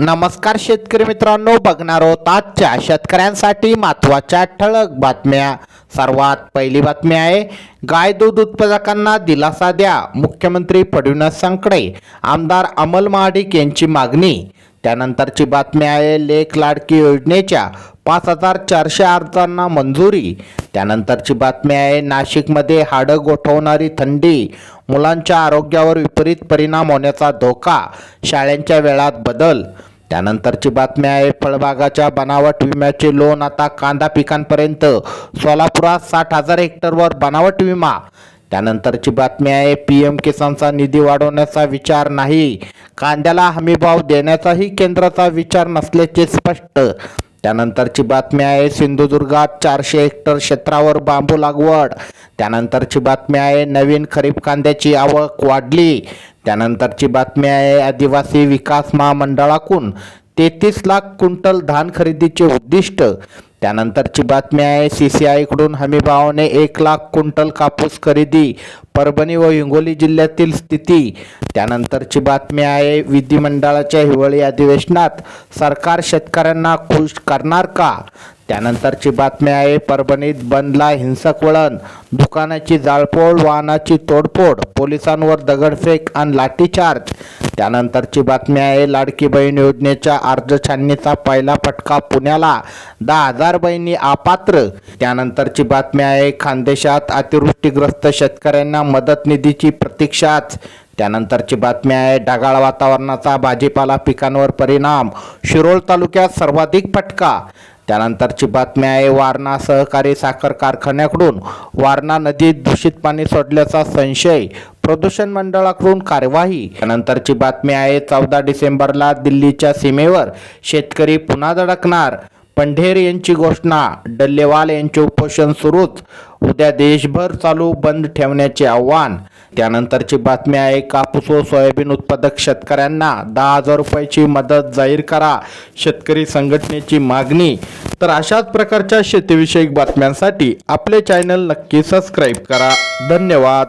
नमस्कार शेतकरी मित्रांनो बघणार आहोत आजच्या शेतकऱ्यांसाठी महत्त्वाच्या ठळक बातम्या. सर्वात पहिली बातमी आहे गाय दूध उत्पादकांना दिलासा द्या मुख्यमंत्री फडणवीसांकडे आमदार अमल महाडिक यांची मागणी. त्यानंतरची बातमी आहे लेख लाडकी योजनेच्या पाच हजार चारशे अर्जांना मंजुरी. त्यानंतरची बातमी आहे नाशिकमध्ये हाडं गोठवणारी थंडी मुलांच्या आरोग्यावर विपरीत परिणाम होण्याचा धोका शाळांच्या वेळात बदल. त्यानंतरची बातमी आहे फळबागाच्या बनावट विम्याचे लोन आता कांदा पिकांपर्यंत. सोलापुरात साठ हजार हेक्टरवर बनावट विमा. त्यानंतरची बातमी आहे पी एम किसानचा निधी वाढवण्याचा विचार नाही. कांद्याला हमीभाव देण्याचाही केंद्राचा विचार नसल्याचे स्पष्ट. त्यानंतरची बातमी आहे सिंधुदुर्गात चारशे हेक्टर क्षेत्रावर बांबू लागवड. त्यानंतरची बातमी आहे नवीन खरीप कांद्याची आवक वाढली. त्यानंतरची बातमी आहे आदिवासी विकास महामंडळाकडून तेहतीस लाख क्विंटल धान खरेदीचे उद्दिष्ट. त्यानंतरची बातमी आहे सी सी आयकडून हमीभावाने एक लाख क्विंटल कापूस खरेदी परभणी व हिंगोली जिल्ह्यातील स्थिती. त्यानंतरची बातमी आहे विधिमंडळाच्या हिवाळी अधिवेशनात सरकार शेतकऱ्यांना खुश करणार का? त्यानंतरची बातमी आहे परभणीत बंदला हिंसक वळण. दुकानाची जाळपोळ वाहनाची तोडफोड पोलिसांवर दगडफेक आणि लाठीचार्ज. त्यानंतरची बातमी आहे लाडकी बहीण योजनेच्या अर्ज छाननीचा पहिला फटका पुण्याला. दहा हजार बहिणी अपात्र. त्यानंतरची बातमी आहे खानदेशात अतिवृष्टीग्रस्त शेतकऱ्यांना मदत निधीची प्रतीक्षाच. त्यानंतरची बातमी आहे ढगाळ वातावरणाचा भाजीपाला पिकांवर परिणाम. शिरोळ तालुक्यात सर्वाधिक फटका. त्यानंतरची बातमी आहे वारणा सहकारी साखर कारखान्याकडून वारणा नदीत दूषित पाणी सोडल्याचा संशय. प्रदूषण मंडळाकडून कार्यवाही. त्यानंतरची बातमी आहे चौदा डिसेंबरला दिल्लीच्या सीमेवर शेतकरी पुन्हा धडकणार. पंढेर यांची घोषणा डल्लेवाल यांचे उपोषण सुरूच. उद्या देशभर चालू बंद ठेवण्याचे आव्हान. त्यानंतरची बातमी आहे कापूस व सोयाबीन उत्पादक शेतकऱ्यांना दहा हजार रुपयाची मदत जाहीर करा शेतकरी संघटनेची मागणी. तर अशाच प्रकारच्या शेतीविषयक बातम्यांसाठी आपले चॅनल नक्की सबस्क्राईब करा. धन्यवाद.